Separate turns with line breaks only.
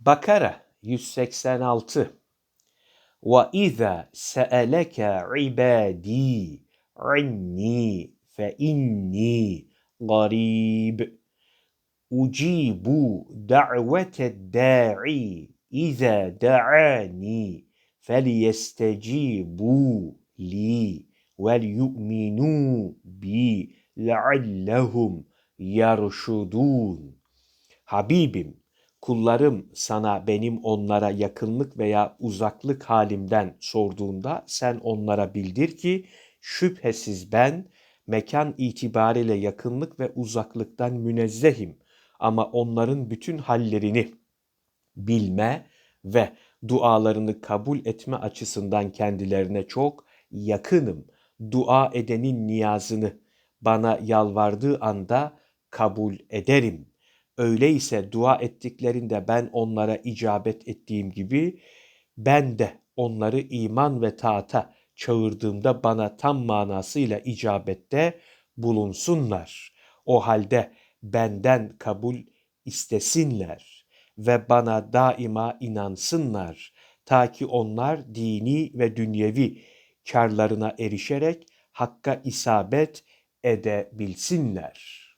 Bakara 186 Ve izâ se'eleke ibâdî annî fe inni garib. Ucibu da'vete da'i izâ da'ani فليستجيبوا لي وليؤمنوا bi لعلهم يرشدون Habibim kullarım sana benim onlara yakınlık veya uzaklık halimden sorduğunda sen onlara bildir ki şüphesiz ben mekan itibariyle yakınlık ve uzaklıktan münezzehim ama onların bütün hallerini bilme ve dualarını kabul etme açısından kendilerine çok yakınım. Dua edenin niyazını bana yalvardığı anda kabul ederim. Öyleyse dua ettiklerinde ben onlara icabet ettiğim gibi ben de onları iman ve taata çağırdığımda bana tam manasıyla icabette bulunsunlar. O halde benden kabul istesinler ve bana daima inansınlar ta ki onlar dini ve dünyevi karlarına erişerek hakka isabet edebilsinler.''